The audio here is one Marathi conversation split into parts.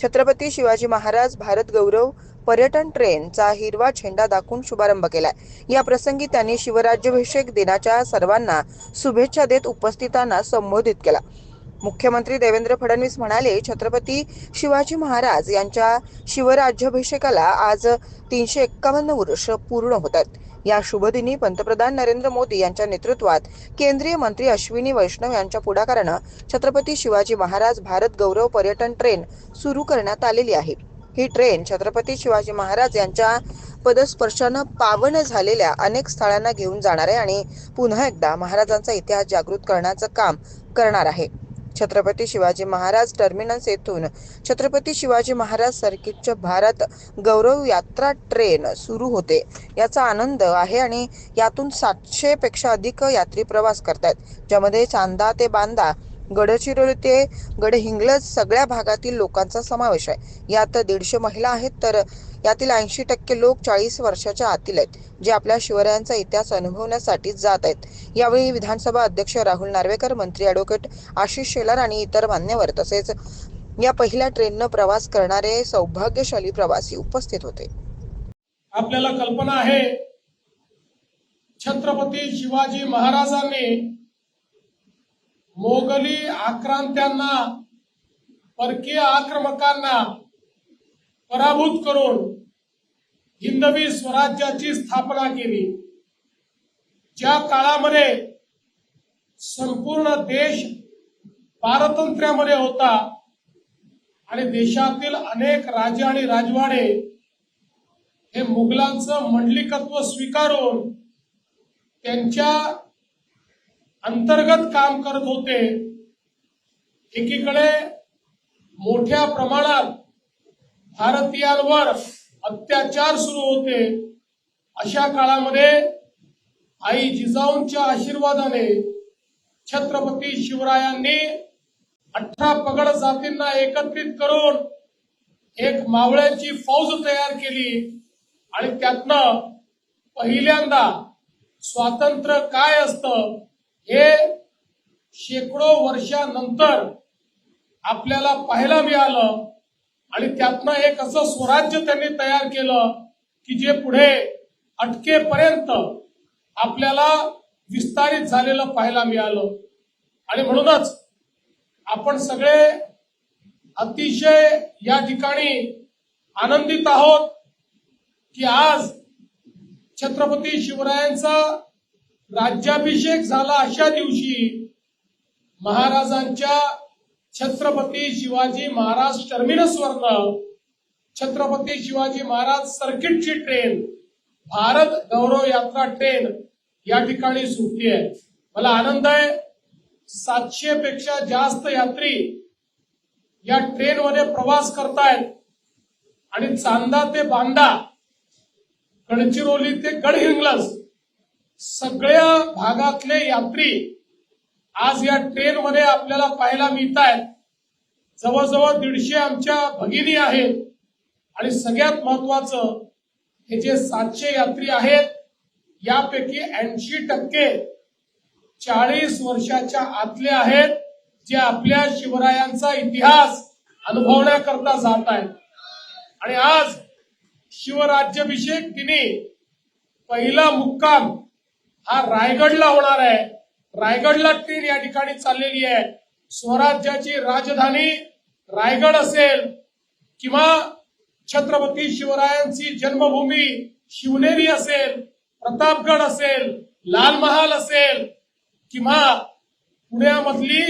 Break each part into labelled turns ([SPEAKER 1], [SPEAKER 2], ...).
[SPEAKER 1] छत्रपती शिवाजी महाराज भारत गौरव पर्यटन ट्रेनचा हिरवा झेंडा दाखवून शुभारंभ केलाय. या प्रसंगी त्यांनी शिवराज्याभिषेक दिनाच्या सर्वांना शुभेच्छा देत उपस्थितांना संबोधित केला. मुख्यमंत्री देवेंद्र फडणवीस म्हणाले छत्रपती शिवाजी महाराज यांच्या शिवराज्याभिषेकाला आज तीनशे एक्कावन्न वर्ष पूर्ण होत आहेत. या शुभदिनी पंतप्रधान नरेंद्र मोदी यांच्या नेतृत्वात केंद्रीय मंत्री अश्विनी वैष्णव यांच्या पुढाकारानं छत्रपती शिवाजी महाराज भारत गौरव पर्यटन ट्रेन सुरू करण्यात आलेली आहे. ही ट्रेन छत्रपती शिवाजी महाराज यांच्या पदस्पर्शानं पावन झालेल्या अनेक स्थळांना घेऊन जाणार आहे आणि पुन्हा एकदा महाराजांचा इतिहास जागृत करण्याचं काम करणार आहे. छत्रपती शिवाजी महाराज टर्मिनस येथून छत्रपती शिवाजी महाराज सर्किटच्या भारत गौरव यात्रा ट्रेन सुरू होते. याचा आनंद आहे आणि यातून सातशे पेक्षा अधिक यात्री प्रवास करतात ज्यामध्ये चांदा ते बांदा गडचिरोली ते गडहिंग्लज सगळ्या भागातील लोकांचा समावेश आहे. यात दीडशे महिला आहेत तर यातील ऐंशी टक्के लोक चाळीस वर्षाच्या आतील आहेत जे आपल्या शिवरायांचा इतिहास अनुभवण्यासाठी जात आहेत. यावेळी विधानसभा अध्यक्ष राहुल नार्वेकर मंत्री ॲडव्होकेट आशिष शेलार आणि इतर मान्यवर तसेच या पहिल्या ट्रेननं प्रवास करणारे सौभाग्यशाली प्रवासी उपस्थित होते.
[SPEAKER 2] आपल्याला कल्पना आहे छत्रपती शिवाजी महाराजांनी मोगली आक्रांत्यांना परकीय आक्रमकांना पराभूत करून हिंदवी स्वराज्याची स्थापना केली. ज्या काळामध्ये संपूर्ण देश पारतंत्र्यामध्ये होता आणि देशातील अनेक राजे आणि राजवाडे हे मुघलांचं मंडलिकत्व स्वीकारून त्यांच्या अंतर्गत काम करत होते. एकीकडे मोठ्या प्रमाणात भारतीयांवर अत्याचार सुरू होते. अशा काळामध्ये आई जिजाऊंच्या आशीर्वादाने छत्रपती शिवरायांनी अठरा पगड जातींना एकत्रित करून एक मावळ्यांची फौज तयार केली आणि त्यातनं पहिल्यांदा स्वातंत्र्य काय असतं हे शेकडो वर्षानंतर आपल्याला पाहायला मिळालं. आणि त्यातनं एक असं स्वराज्य त्यांनी तयार केलं की जे पुढे अटकेपर्यंत आपल्याला विस्तारित झालेलं पाहायला मिळालं. आणि म्हणूनच आपण सगळे अतिशय या ठिकाणी आनंदित आहोत की आज छत्रपती शिवरायांचा राज्याभिषेक झाला अशा दिवशी महाराजांच्या छत्रपती शिवाजी महाराज टर्मिनसवरनं छत्रपती शिवाजी महाराज सर्किटची ट्रेन भारत गौरव यात्रा ट्रेन या ठिकाणी सुटली आहे. मला आनंद आहे सातशे पेक्षा जास्त यात्री या ट्रेनमध्ये प्रवास करतायत. आणि चांदा ते बांदा गडचिरोली ते गडहिंग्लज सगळ्या भागातले यात्री आज या ट्रेनमध्ये आपल्याला पाहायला मिळत आहेत जवळजवळ दीडशे आमच्या भगिनी आहेत. आणि सगळ्यात महत्वाचं हे जे सातशे यात्री आहेत यापैकी ऐंशी टक्के चाळीस वर्षाच्या आतले आहेत जे आपल्या शिवरायांचा इतिहास अनुभवण्याकरता जात आहेत. आणि आज शिवराज्याभिषेक दिनी पहिला मुक्काम हा रायगडला होणार आहे. रायगडला ट्रेन या ठिकाणी चाललेली आहे. स्वराज्याची राजधानी रायगड असेल किंवा छत्रपती शिवरायांची जन्मभूमी शिवनेरी असेल प्रतापगड असेल लाल महाल असेल किंवा पुण्यामधली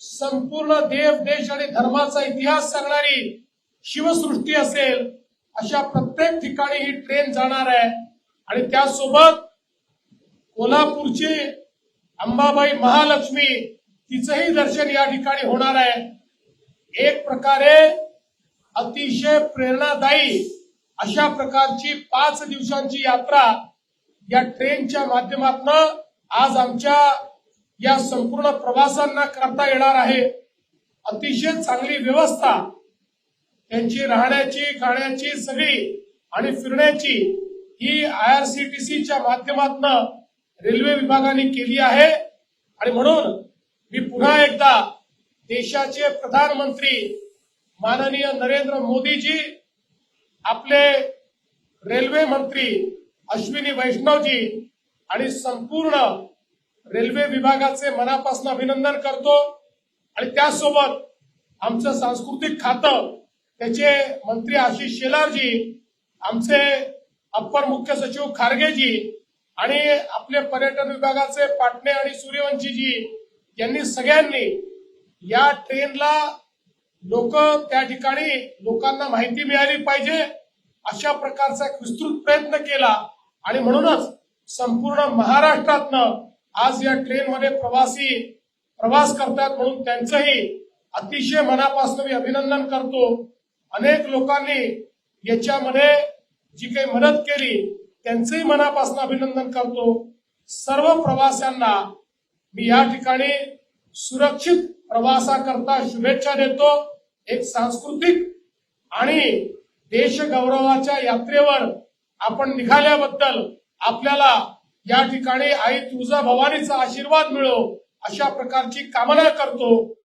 [SPEAKER 2] संपूर्ण देव देश आणि धर्माचा इतिहास सांगणारी शिवसृष्टी असेल अशा प्रत्येक ठिकाणी ही ट्रेन जाणार आहे. आणि त्यासोबत कोल्हापूरची अंबाबाई महालक्ष्मी तिचंही दर्शन या ठिकाणी होणार आहे. एक प्रकारे अतिशय प्रेरणादायी अशा प्रकारची पाच दिवसांची यात्रा या ट्रेनच्या माध्यमातून आज आमच्या या संपूर्ण प्रवासांना करता येणार आहे. अतिशय चांगली व्यवस्था त्यांची राहण्याची खाण्याची सगळी आणि फिरण्याची ही आय आर सी टी सीच्या माध्यमातून रेल्वे विभागाने केली आहे. आणि म्हणून मी पुन्हा एकदा देशाचे प्रधानमंत्री माननीय नरेंद्र मोदीजी आपले रेल्वे मंत्री अश्विनी वैष्णवजी आणि संपूर्ण रेल्वे विभागाचे मनापासून अभिनंदन करतो. आणि त्यासोबत आमचं सांस्कृतिक खातं त्याचे मंत्री आशिष शेलारजी आमचे अप्पर मुख्य सचिव खारगेजी आणि आपले पर्यटन विभागाचे पाटणे आणि सूर्यवंशीजी यांनी सगळ्यांनी या ट्रेनला लोक त्या ठिकाणी लोकांना माहिती मिळाली पाहिजे अशा प्रकारचा एक विस्तृत प्रयत्न केला. आणि म्हणूनच संपूर्ण महाराष्ट्रातनं आज या ट्रेनमध्ये प्रवासी प्रवास करतात म्हणून त्यांचंही अतिशय मनापासून मी अभिनंदन करतो. अनेक लोकांनी याच्यामध्ये जी काही मदत केली त्यांचंही मनापासून अभिनंदन करतो. सर्व प्रवाशांना मी या ठिकाणी सुरक्षित प्रवासाकरता शुभेच्छा देतो. एक सांस्कृतिक आणि देशगौरवाच्या यात्रेवर आपण निघाल्याबद्दल आपल्याला या ठिकाणी आई तुळजा भवानीचा आशीर्वाद मिळो अशा प्रकारची कामना करतो.